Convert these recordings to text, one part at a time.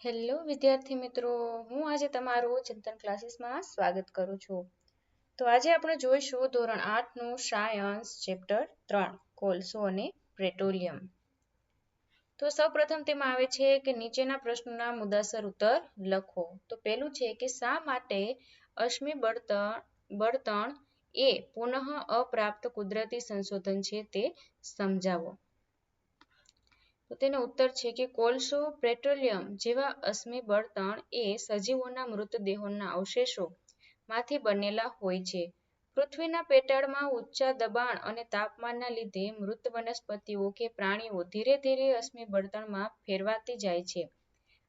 Hello વિદ્યાર્થી મિત્રો. હું આજે તમારું ચિંતન ક્લાસીસમાં સ્વાગત કરું છું. તો આજે આપણે જોઈશું ધોરણ આઠનું સાયન્સ, ચેપ્ટર ત્રણ, કોલસો અને પેટ્રોલિયમ તો સૌપ્રથમ તેમાં આવે છે કે નીચેના પ્રશ્નોના મુદ્દાસર ઉત્તર લખો. તો પહેલું છે કે શા માટે અશ્મિ બળતણ બળતણ એ પુનઃ અપ્રાપ્ત કુદરતી સંશોધન છે તે સમજાવો. તો તેનો ઉત્તર છે કે કોલસો પેટ્રોલિયમ જેવા અશ્મિ બળતણ એ સજીવોના મૃતદેહોના અવશેષો માંથી બનેલા હોય છે. પૃથ્વીના પેટાળમાં ઊંચા દબાણ અને તાપમાનના લીધે મૃત વનસ્પતિઓ કે પ્રાણીઓ ધીરે ધીરે અશ્મિ બળતણમાં ફેરવાતી જાય છે.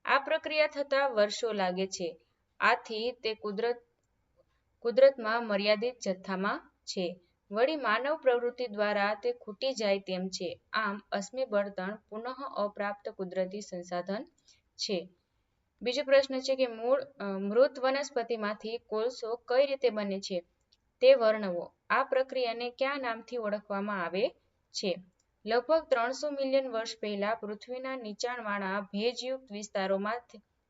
આ પ્રક્રિયા થતા વર્ષો લાગે છે. આથી તે કુદરત, કુદરતમાં મર્યાદિત જથ્થામાં છે. વળી માનવ પ્રવૃત્તિ દ્વારા તે ખૂટી જાય તેમ છે. આમ અશ્મિ બળતણ પુનઃ અપ્રાપ્ત કુદરતી સંસાધન છે. બીજો પ્રશ્ન છે કે મૂળ મૃત વનસ્પતિમાંથી કોલસો કઈ રીતે બને છે? તે વર્ણવો. આ પ્રક્રિયાને કયા નામથી ઓળખવામાં આવે છે? લગભગ ત્રણસો મિલિયન વર્ષ પહેલા પૃથ્વીના નીચાણવાળા ભેજયુક્ત વિસ્તારોમાં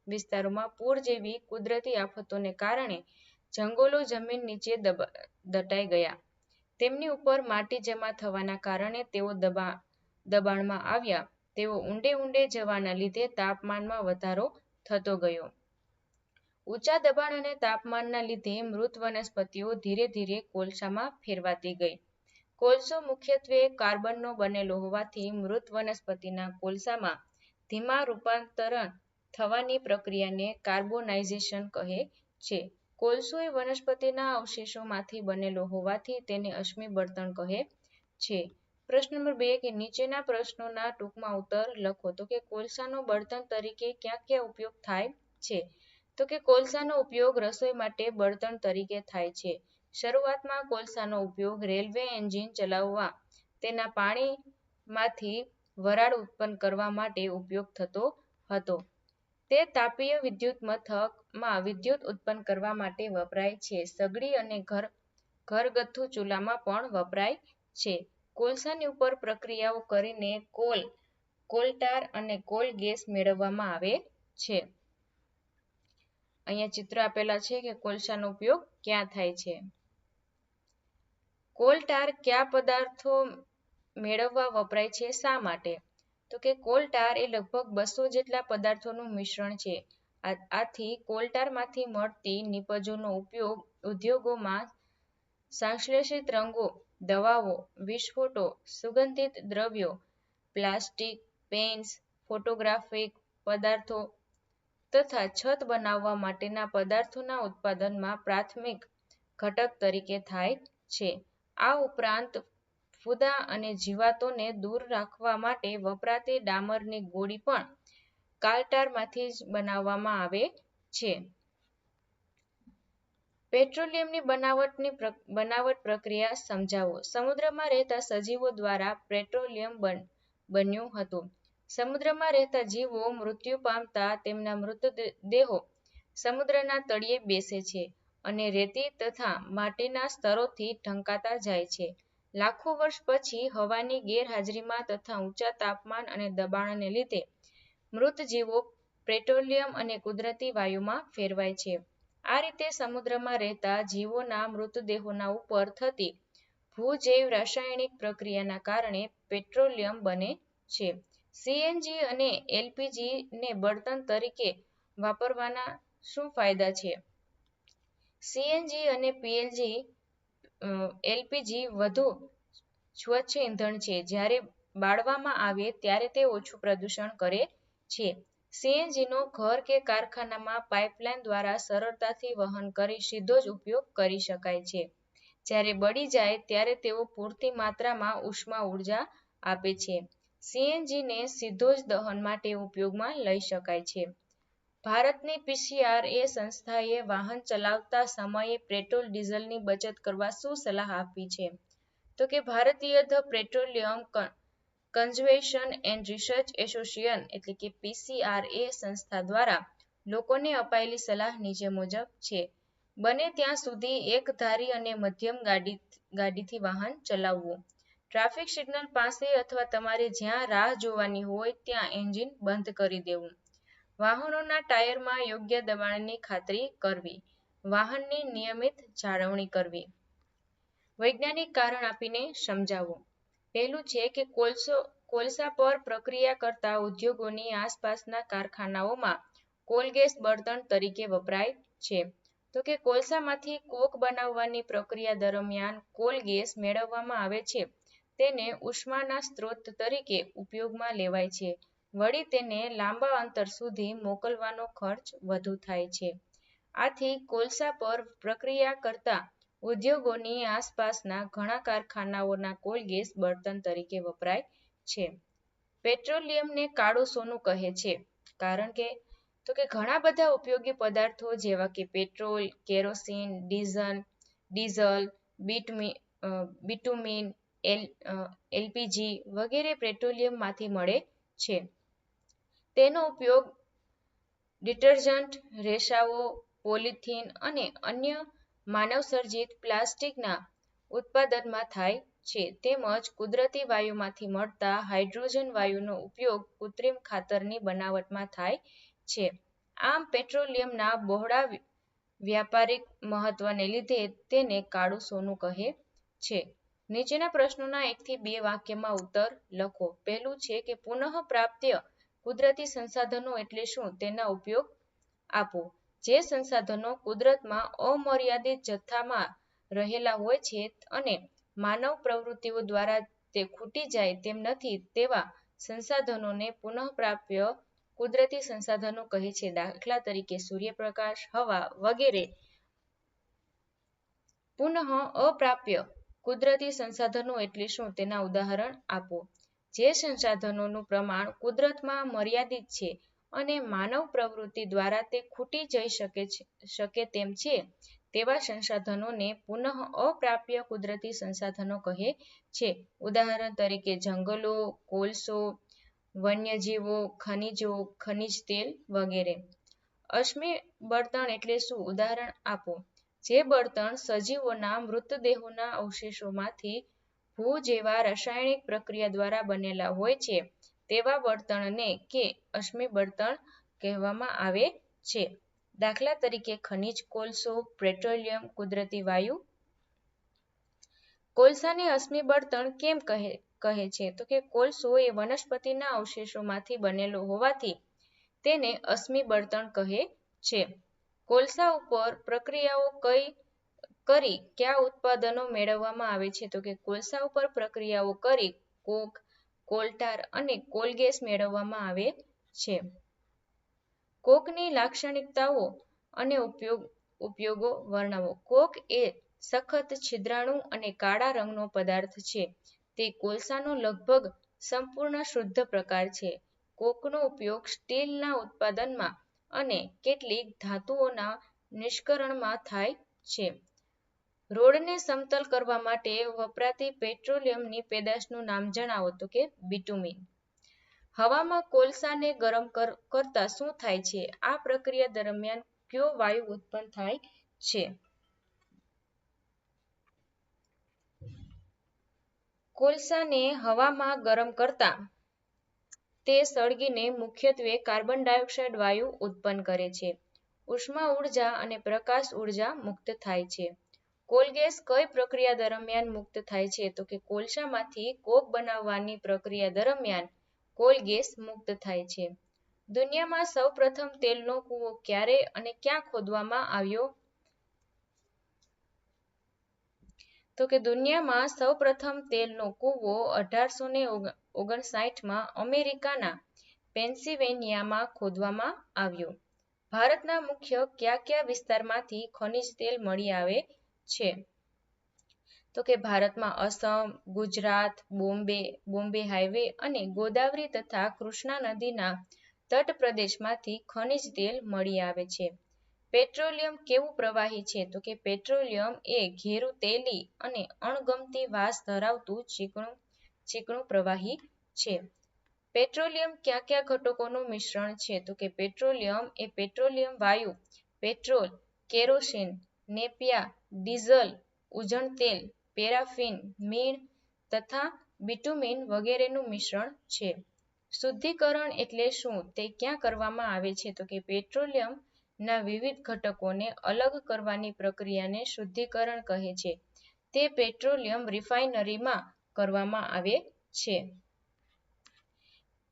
વિસ્તારોમાં પૂર જેવી કુદરતી આફતોને કારણે જંગલો જમીન નીચે દટાઈ ગયા. તેમની ઉપર માટી જમા થવાના કારણે તેઓ દબા, દબાણમાં આવ્યા. તેઓ ઊંડે ઊંડે જવાના લીધે તાપમાનમાં વધારો થતો ગયો. ઊંચા દબાણ અને તાપમાનના લીધે મૃત વનસ્પતિઓ ધીરે ધીરે કોલસામાં ફેરવાતી ગઈ. કોલસો મુખ્યત્વે કાર્બનનો બનેલો હોવાથી મૃત વનસ્પતિના કોલસામાં ધીમા રૂપાંતરણ થવાની પ્રક્રિયાને કાર્બોનાઇઝેશન કહે છે. કોલસો એ વનસ્પતિના અવશેષોમાંથી બનેલો હોવાથી તેને અશ્મિ બળતણ કહે છે. પ્રશ્ન નંબર બે, કે નીચેના પ્રશ્નોના ટૂંકમાં ઉત્તર લખો. તો કે કોલસાનો બળતણ તરીકે ક્યાં ક્યાં ઉપયોગ થાય છે? તો કે કોલસાનો ઉપયોગ રસોઈ માટે બળતણ તરીકે થાય છે. શરૂઆતમાં કોલસાનો ઉપયોગ રેલવે એન્જિન ચલાવવા, તેના પાણીમાંથી વરાળ ઉત્પન્ન કરવા માટે ઉપયોગ થતો હતો. તે તાપીય વિદ્યુત મથકમાં વિદ્યુત ઉત્પન્ન કરવા માટે વપરાય છે. સગડી અને ઘર, ઘરગથ્થુ ચૂલામાં પણ વપરાય છે. કોલસાની ઉપર પ્રક્રિયાઓ કરીને કોલ, કોલટાર અને કોલ ગેસ મેળવવામાં આવે છે. અહીંયા ચિત્ર આપેલા છે કે કોલસાનો ઉપયોગ ક્યાં થાય છે. કોલટાર કયા પદાર્થો મેળવવા વપરાય છે, શા માટે? તો કે કોલટાર એ લગભગ બસો જેટલા પદાર્થોનું મિશ્રણ છે. આથી કોલટારમાંથી મળતી નિપજોનો ઉપયોગ ઉદ્યોગોમાં સંશ્લેષિત રંગો, દવાઓ, વિસ્ફોટો, સુગંધિત દ્રવ્યો, પ્લાસ્ટિક પેન્સ ફોટોગ્રાફિક પદાર્થો તથા છત બનાવવા માટેના પદાર્થોના ઉત્પાદનમાં પ્રાથમિક ઘટક તરીકે થાય છે. આ ઉપરાંત ફૂદા અને જીવાતોને દૂર રાખવા માટે વપરાતી ડામરની ગોળી પણ કાલટારમાંથી જ બનાવવામાં આવે છે. પેટ્રોલિયમની બનાવટની બનાવટ પ્રક્રિયા સમજાવો. સમુદ્રમાં રહેતા સજીવો દ્વારા પેટ્રોલિયમ બન્યું હતું. સમુદ્રમાં રહેતા જીવો મૃત્યુ પામતા તેમના મૃતદેહો સમુદ્રના તળિયે બેસે છે અને રેતી તથા માટીના સ્તરોથી ઢંકાતા જાય છે. લાખો વર્ષ પછી હવાની ગેરહાજરીમાં તથા ઊંચા તાપમાન અને દબાણને લીધે મૃત જીવો પેટ્રોલિયમ અને કુદરતી વાયુમાં ફેરવાય છે. આ રીતે સમુદ્રમાં રહેતા જીવોના મૃતદેહોના ઉપર થતી ભૂજૈવ રાસાયણિક પ્રક્રિયાના કારણે પેટ્રોલિયમ બને છે. સીએનજી અને એલપીજી ને બળતણ તરીકે વાપરવાના શું ફાયદા છે? સીએનજી અને પીએલજી એલપીજી વધુ સ્વચ્છ ઇંધણ છે. જ્યારે બાળવામાં આવે ત્યારે તે ઓછું પ્રદૂષણ કરે છે. સીએનજીનો ઘર કે કારખાનામાં પાઇપલાઇન દ્વારા સરળતાથી વહન કરી સીધો જ ઉપયોગ કરી શકાય છે. જ્યારે બળી જાય ત્યારે તેઓ પૂરતી માત્રામાં ઉષ્મા ઊર્જા આપે છે. સીએનજીને સીધો જ દહન માટે ઉપયોગમાં લઈ શકાય છે. ભારતની પીસીઆર એ સંસ્થાએ વાહન ચલાવતા સમયે પેટ્રોલ ડીઝલની બચત કરવા શું સલાહ આપી છે? તો કે ભારતીય petroleum conservation and research association એટલે કે પીસીઆરએ સંસ્થા દ્વારા લોકોને અપાયેલી સલાહ નીચે મુજબ છે. બને ત્યાં સુધી એક ધારી અને મધ્યમ ગાડી, ગાડીથી વાહન ચલાવવું. ટ્રાફિક સિગ્નલ પાસે અથવા તમારે જ્યાં રાહ જોવાની હોય ત્યાં એન્જિન બંધ કરી દેવું. વાહનોના ટાયરમાં યોગ્ય દબાણની ખાતરી કરવી. વાહનની નિયમિત જાળવણી કરવી. વૈજ્ઞાનિક કારણ આપીને સમજાવવું પહેલું છે કે કોલસો, કોલસા પર પ્રક્રિયા કરતા ઉદ્યોગોની આસપાસના કારખાનાઓમાં કોલગેસ બળતણ તરીકે વપરાય છે. તો કે કોલસામાંથી કોક બનાવવાની પ્રક્રિયા દરમિયાન કોલગેસ મેળવવામાં આવે છે. તેને ઉષ્માના સ્ત્રોત તરીકે ઉપયોગમાં લેવાય છે. વળી તેને લાંબા અંતર સુધી મોકલવાનો ખર્ચ વધુ થાય છે. આથી કોલસા પર પ્રક્રિયા કરતા ઉદ્યોગોની આસપાસના ઘણા કારખાનાઓના કોલ ગેસ બળતણ તરીકે વપરાય છે. પેટ્રોલિયમને કાળું સોનું કહે છે. કારણ કે, તો કે ઘણા બધા ઉપયોગી પદાર્થો જેવા કે petrol, kerosene, diesel diesel bitumen, L LPG વગેરે પેટ્રોલિયમમાંથી મળે છે. તેનો ઉપયોગ ડિટર્જન્ટ, રેસાઓ, પોલિથીન અને અન્ય માનવસર્જિત પ્લાસ્ટિકના ઉત્પાદનમાં થાય છે. તેમજ કુદરતી વાયુમાંથી મળતા હાઇડ્રોજન વાયુનો ઉપયોગ કૃત્રિમ ખાતરની બનાવટમાં થાય છે. આમ, પેટ્રોલિયમના બહોળા વ્યાપારિક મહત્વને લીધે તેને કાળું સોનું કહે છે. નીચેના પ્રશ્નોના એકથી બે વાક્યમાં ઉત્તર લખો. પહેલું છે કે પુનઃપ્રાપ્ય કુદરતી સંસાધનો એટલે શું? તેના ઉપયોગ આપો. જે સંસાધનો કુદરતમાં અમર્યાદિત જથ્થામાં રહેલા હોય છે અને માનવ પ્રવૃત્તિઓ દ્વારા તે ખૂટી જાય તેમ નથી તેવા સંસાધનોને પુનઃપ્રાપ્ય કુદરતી સંસાધનો કહે છે. દાખલા તરીકે સૂર્યપ્રકાશ, હવા વગેરે પુનઃ અપ્રાપ્ય કુદરતી સંસાધનો એટલે શું? તેના ઉદાહરણ આપો. જે સંસાધનોનું પ્રમાણ કુદરતમાં મર્યાદિત છે અને માનવ પ્રવૃત્તિ દ્વારા તે ખૂટી જઈ શકે છે, શકે તેમ છે. તેવા સંસાધનોને પુનઃ અપ્રાપ્ય કુદરતી સંસાધનો કહે છે. ઉદાહરણ તરીકે જંગલો, કોલસો, વન્યજીવો, ખનિજો, ખનિજ તેલ વગેરે. અશ્મિ બળતણ એટલે શું? ઉદાહરણ આપો. જે બળતણ સજીવોના મૃતદેહોના અવશેષોમાંથી ભૂ જેવા રાસાયણિક પ્રક્રિયા દ્વારા બનેલા હોય છે. તેવા બળતણને કે અશ્મિ બળતણ કહેવામાં આવે છે. દાખલા તરીકે ખનિજ કોલસો પેટ્રોલિયમ, કુદરતી વાયુ. કોલસાને અશ્મિ બળતણ કેમ કહે કહે છે? તો કે કોલસો એ વનસ્પતિના અવશેષોમાંથી બનેલો હોવાથી તેને અશ્મિ બળતણ કહે છે. કોલસા ઉપર પ્રક્રિયાઓ કઈ, કરી કયા ઉત્પાદનો મેળવવામાં આવે છે? તો કે કોલસા ઉપર પ્રક્રિયાઓ કરી કોક કોલટાર અને કોલગેસ મેળવવામાં આવે છે. કોકની લાક્ષણિકતાઓ અને ઉપયોગ, ઉપયોગો વર્ણવો. કોક એ સખત છિદ્રાળુ અને કાળા રંગનો પદાર્થ છે. તે કોલસાનો લગભગ સંપૂર્ણ શુદ્ધ પ્રકાર છે. કોકનો ઉપયોગ સ્ટીલના ઉત્પાદનમાં અને કેટલીક ધાતુઓના નિષ્કરણમાં થાય છે. રોડને સમતલ કરવા માટે વપરાતી પેટ્રોલિયમની પેદાશનું નામ જણાવો તો કે બિટુમિન હવામાં કોલસાને ગરમ કરતા શું થાય છે? આ પ્રક્રિયા દરમિયાન કયો વાયુ ઉત્પન્ન થાય છે? કોલસાને હવામાં ગરમ કરતા તે સળગીને મુખ્યત્વે કાર્બન ડાયોક્સાઇડ વાયુ ઉત્પન્ન કરે છે. ઉષ્મા ઊર્જા અને પ્રકાશ ઊર્જા મુક્ત થાય છે. કોલગેસ કઈ પ્રક્રિયા દરમિયાન મુક્ત થાય છે? તો કે કોલસામાંથી કોક બનાવવાની પ્રક્રિયા દરમિયાન કોલગેસ મુક્ત થાય છે. દુનિયામાં સૌપ્રથમ તેલનો કૂવો ક્યારે અને ક્યાં ખોદવામાં આવ્યો? તો કે દુનિયામાં સૌપ્રથમ તેલનો કૂવો અઢારસો ને ઓગણસાઠમાં અમેરિકાના પેન્સિલ્વેનિયામાં ખોદવામાં આવ્યો. ભારતના મુખ્ય કયા કયા વિસ્તારમાંથી ખનિજ તેલ મળી આવે? છે. તો કે ભારતમાં અસમ, ગુજરાત, બોમ્બે બોમ્બે હાઈવે અને ગોદાવરી તથા કૃષ્ણા નદીના તટ પ્રદેશમાંથી ખનિજ તેલ મળી આવે છે. પેટ્રોલિયમ કેવું પ્રવાહી છે? તો કે પેટ્રોલિયમ એ ઘેરું તેલી અને અણગમતી વાસ ધરાવતું ચીકણું ચીકણું પ્રવાહી છે. પેટ્રોલિયમ કયા કયા ઘટકોનું મિશ્રણ છે? તો કે પેટ્રોલિયમ એ પેટ્રોલિયમ વાયુ, પેટ્રોલ, કેરોસીન, નેપિયા ડીઝલ ઉજણ તેલ, પેરાફિન, મીણ તથા બિટુમિન વગેરેનું મિશ્રણ છે. શુદ્ધિકરણ એટલે શું તે ક્યાં કરવામાં આવે છે તો કે પેટ્રોલિયમ વિવિધ ઘટકોને અલગ કરવાની પ્રક્રિયાને શુદ્ધિકરણ કહે છે. તે પેટ્રોલિયમ રિફાઇનરીમાં કરવામાં આવે છે.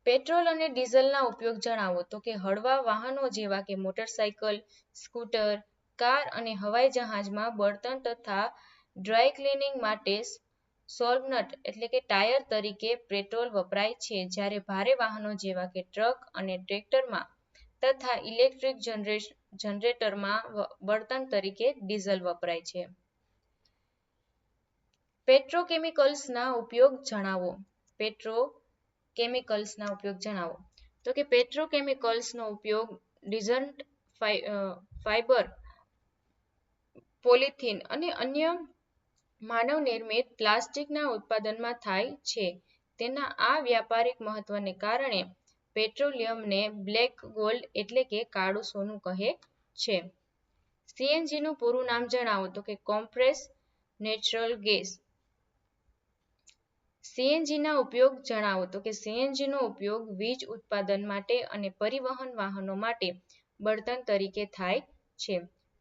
પેટ્રોલ અને ડીઝલના ઉપયોગ જણાવો તો કે હળવા વાહનો જેવા કે મોટરસાયકલ સ્કૂટર કાર અને હવાઈ જહાજમાં બળતણ તથા ડ્રાય ક્લિનિંગ માટે સોલ્વન્ટ એટલે કે ટાયર તરીકે પેટ્રોલ વપરાય છે. જ્યારે ભારે વાહનો જેવા કે ટ્રક અને ટ્રેક્ટરમાં તથા ઇલેક્ટ્રિક જનરેટરમાં બળતણ તરીકે ડીઝલ વપરાય છે. પેટ્રોકેમિકલ્સના ઉપયોગ જણાવો. પેટ્રોકેમિકલ્સના ઉપયોગ જણાવો. તો કે પેટ્રોકેમિકલ્સનો ઉપયોગ ડિઝન્ટ ફાઇબર પોલિથીન અને અન્ય માનવ નિર્મિત પ્લાસ્ટિકના ઉત્પાદનમાં થાય છે. તેના આ વ્યાપારિક મહત્વને કારણે પેટ્રોલિયમને બ્લેક ગોલ્ડ એટલે કે કાળું સોનું કહે છે. સીએનજીનું પૂરું નામ જણાવો તો કે કોમ્પ્રેસ નેચરલ ગેસ. સીએનજી ના ઉપયોગ જણાવો તો કે સીએનજી નો ઉપયોગ વીજ ઉત્પાદન માટે અને પરિવહન વાહનો માટે બળતણ તરીકે થાય છે.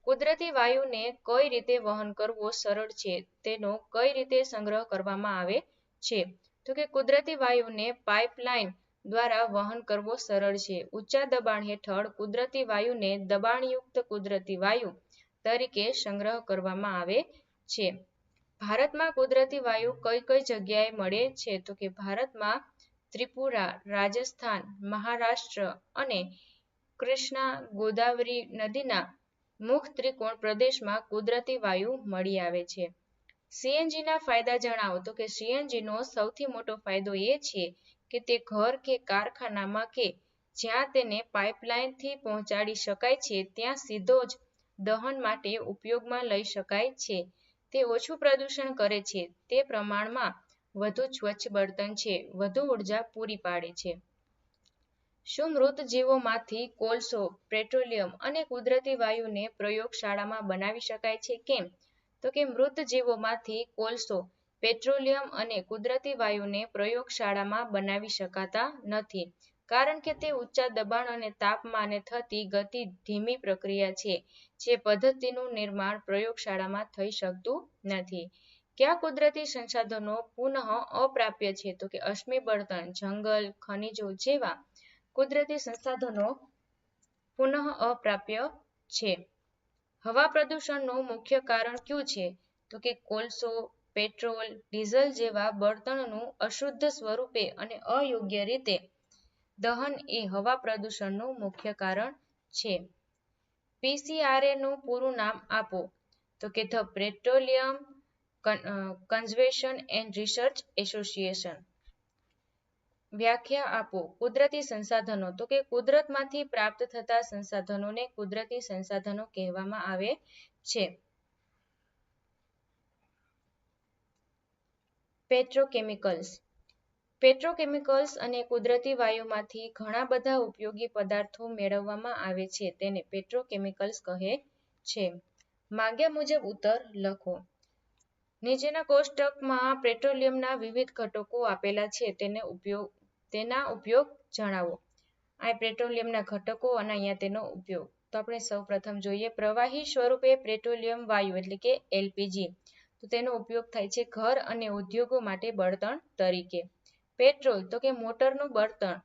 કુદરતી વાયુને કઈ રીતે વહન કરવો સરળ છે તેનો કઈ રીતે સંગ્રહ કરવામાં આવે છે? તો કે કુદરતી વાયુને પાઇપલાઇન દ્વારા વહન કરવો સરળ છે. ઊંચા દબાણ હેઠળ કુદરતી વાયુને દબાણયુક્ત કુદરતી વાયુ તરીકે સંગ્રહ કરવામાં આવે છે. ભારતમાં કુદરતી વાયુ કઈ કઈ જગ્યાએ મળે છે? તો કે ભારતમાં ત્રિપુરા, રાજસ્થાન, મહારાષ્ટ્ર અને કૃષ્ણા ગોદાવરી નદીના મુખ ત્રિકોણ પ્રદેશમાં કુદરતી વાયુ મળી આવે છે. સીએનજી ના ફાયદા જણાવો તો કે સીએનજી નો સૌથી મોટો ફાયદો એ છે કે તે ઘર કે કારખાનામાં કે જ્યાં તેને પાઇપલાઇનથી પહોંચાડી શકાય છે, ત્યાં સીધો જ દહન માટે ઉપયોગમાં લઈ શકાય છે. તે ઓછું પ્રદૂષણ કરે છે. તે પ્રમાણમાં વધુ સ્વચ્છ બળતણ છે. વધુ ઊર્જા પૂરી પાડે છે. શું જીવોમાંથી કોલસો, પેટ્રોલિયમ અને કુદરતી વાયુને પ્રયોગશાળામાં બનાવી શકાય છે. કેમ? તો કે મૃત જીવોમાંથી કોલસો, પેટ્રોલિયમ અને કુદરતી વાયુને પ્રયોગશાળામાં બનાવી શકાતા નથી, કારણ કે તે ઊંચા દબાણ અને તાપમાને થતી ગતિ ધીમી પ્રક્રિયા છે, જે પદ્ધતિનું નિર્માણ પ્રયોગશાળામાં થઈ શકતું નથી. કયા કુદરતી સંસાધનો પુનઃ અપ્રાપ્ય છે? તો કે અશ્મિ બળતણ, જંગલ, ખનિજો જેવા કુદરતી સંસાધનો પુનઃ અપ્રાપ્ય છે. હવા પ્રદૂષણનું મુખ્ય કારણ કયું છે? તો કે કોલસો, પેટ્રોલ, ડીઝલ જેવા બળતણનું અશુદ્ધ સ્વરૂપે અને અયોગ્ય રીતે દહન એ હવા પ્રદૂષણનું મુખ્ય કારણ છે. પીસીઆરએ નું પૂરું નામ આપો. તો કે the petroleum conservation and research association. વ્યાખ્યા આપો. કુદરતી સંસાધનો. તો કે કુદરતમાંથી પ્રાપ્ત થતા સંસાધનોને કુદરતી સંસાધનો કહેવામાં આવે છે. પેટ્રોકેમિકલ્સ પેટ્રોકેમિકલ્સ અને કુદરતી વાયુમાંથી ઘણા બધા ઉપયોગી પદાર્થો મેળવવામાં આવે છે. તેને પેટ્રોકેમિકલ્સ કહે છે. માંગ્યા મુજબ ઉત્તર લખો. નીચેના કોષ્ટકમાં પેટ્રોલિયમના વિવિધ ઘટકો આપેલા છે. તેને ઉપયોગ તેના ઉપયોગ જણાવો. આ પેટ્રોલિયમના ઘટકો અને અહીંયા તેનો ઉપયોગ. તો આપણે સૌ પ્રથમ જોઈએ. પ્રવાહી સ્વરૂપે પેટ્રોલિયમ વાયુ એટલે કે એલપીજી. તો તેનો ઉપયોગ થાય છે ઘર અને ઉદ્યોગો માટે બળતણ તરીકે. પેટ્રોલ તો કે મોટરનું બળતણ,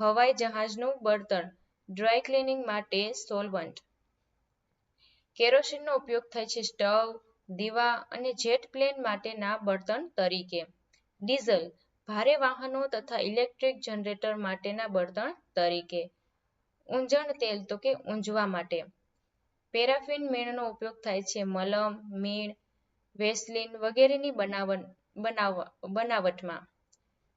હવાઈ જહાજનું બળતણ, ડ્રાય ક્લિનિંગ માટે સોલવન્ટ. કેરોસીનનો ઉપયોગ થાય છે સ્ટવ દીવા અને જેટ પ્લેન માટેના બળતણ તરીકે. ડીઝલ, ભારે વાહનો તથા ઇલેક્ટ્રિક જનરેટર માટેના બળતણ તરીકે. ઊંજણ તેલ, તો કે ઊંજવા માટે. પેરાફિન મીણનો ઉપયોગ થાય છે, મલમ, મીણ, વેસલિન વગેરેની બનાવટ બનાવટમાં.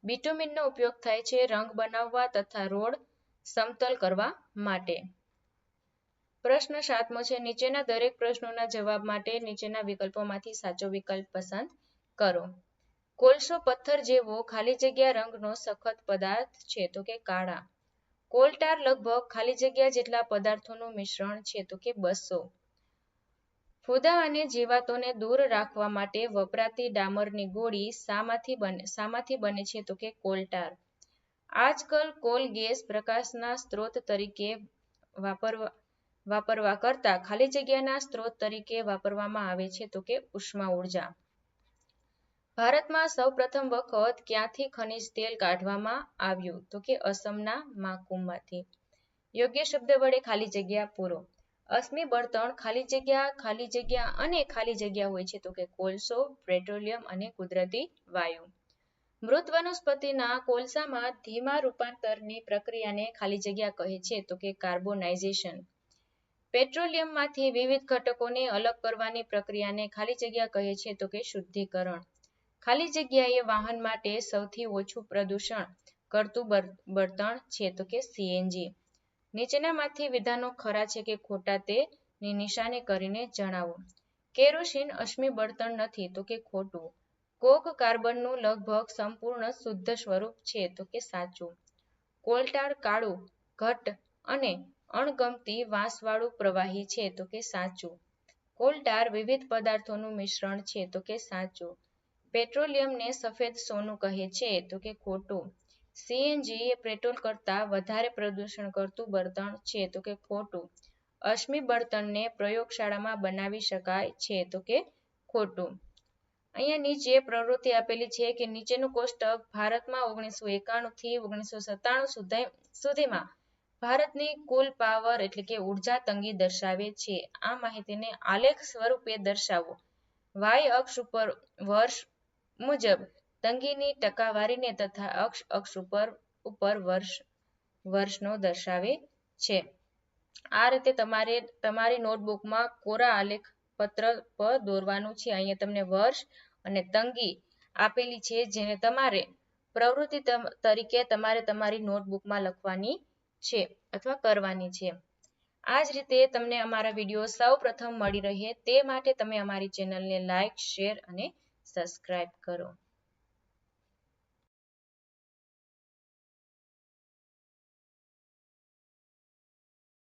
બિટુમિનનો ઉપયોગ થાય છે, રંગ બનાવવા તથા રોડ સમતલ કરવા માટે. પ્રશ્ન સાતમો છે, નીચેના દરેક પ્રશ્નોના જવાબ માટે નીચેના વિકલ્પોમાંથી સાચો વિકલ્પ પસંદ કરો. કોલસો પથ્થર જેવો ખાલી જગ્યા રંગનો સખત પદાર્થ છે તો કે કાળા. કોલટાર લગભગ ખાલી જગ્યા જેટલા પદાર્થોનું મિશ્રણ છે તો કે બસો. ફુદા અને જીવાતોને દૂર રાખવા માટે વપરાતી ડામરની ગોળી શામાંથી બને શામાંથી બને છે તો કે કોલટાર. આજકાલ કોલ ગેસ પ્રકાશના સ્ત્રોત તરીકે વાપરવા વાપરવા કરતા ખાલી જગ્યાના સ્ત્રોત તરીકે વાપરવામાં આવે છે તો કે ઉષ્મા ઊર્જા. ભારતમાં સૌપ્રથમ વખત ક્યાંથી ખનિજ તેલ કાઢવામાં આવ્યું તો કે અસમના માકુમમાંથી? યોગ્ય શબ્દ વડે ખાલી જગ્યા પૂરો. અશ્મિ બળતણ ખાલી જગ્યા ખાલી જગ્યા અને ખાલી જગ્યા હોય છે તો કે કોલસો, પેટ્રોલિયમ અને કુદરતી વાયુ. મૃત વનસ્પતિના કોલસામાં ધીમા રૂપાંતરની પ્રક્રિયાને ખાલી જગ્યા કહે છે તો કે કાર્બોનાઇઝેશન. પેટ્રોલિયમમાંથી વિવિધ ઘટકોને અલગ કરવાની પ્રક્રિયાને ખાલી જગ્યા કહે છે તો કે શુદ્ધિકરણ. ખાલી જગ્યાએ વાહન માટે સૌથી ઓછું પ્રદૂષણ કરતું બળતણ છે તો કે સીએનજી. નીચેનામાંથી વિધાનો ખરા છે કે ખોટા તેની નિશાની કરીને જણાવો. કેરોસીન અશ્મિ બળતણ નથી તો કે ખોટું. કોક કાર્બનનું લગભગ સંપૂર્ણ શુદ્ધ સ્વરૂપ છે તો કે સાચું. કોલટાળ કાળું ઘટ અને અણગમતી વાંસવાળું પ્રવાહી છે, તો કે સાચું. કોલટાર વિવિધ પદાર્થોનું મિશ્રણ છે, તો કે સાચું. પેટ્રોલિયમને સફેદ સોનું કહે છે, તો કે ખોટું. સીએનજી એ પેટ્રોલ કરતાં વધારે પ્રદૂષણ કરતું બળતણ છે, તો કે ખોટું. અશ્મિ બળતણને પ્રયોગશાળામાં બનાવી શકાય છે, તો કે ખોટું. અહીંયા નીચે પ્રવૃત્તિ આપેલી છે કે નીચેનું કોષ્ટક ભારતમાં ઓગણીસો એકાણું થી ઓગણીસો સત્તાણું સુધી સુધીમાં ભારતની કુલ પાવર એટલે કે ઊર્જા તંગી દર્શાવે છે. આ માહિતીને આલેખ સ્વરૂપે દર્શાવો. વાય અક્ષ ઉપર વર્ષ મુજબ તંગીની ટકાવારીને તથા અક્ષ અક્ષ ઉપર ઉપર વર્ષ વર્ષનો દર્શાવે છે. આ રીતે તમારે તમારી નોટબુકમાં કોરા આલેખ પત્ર પર દોરવાનું છે. અહીંયા તમને વર્ષ અને તંગી આપેલી છે, જેને તમારે પ્રવૃત્તિ તરીકે તમારે તમારી નોટબુકમાં લખવાની છે અથવા કરવાની છે. આ જ રીતે તમને અમારા વીડિયો સૌ પ્રથમ મળી રહે તે માટે તમે અમારી ચેનલને લાઇક શેર અને સબસ્ક્રાઇબ કરો.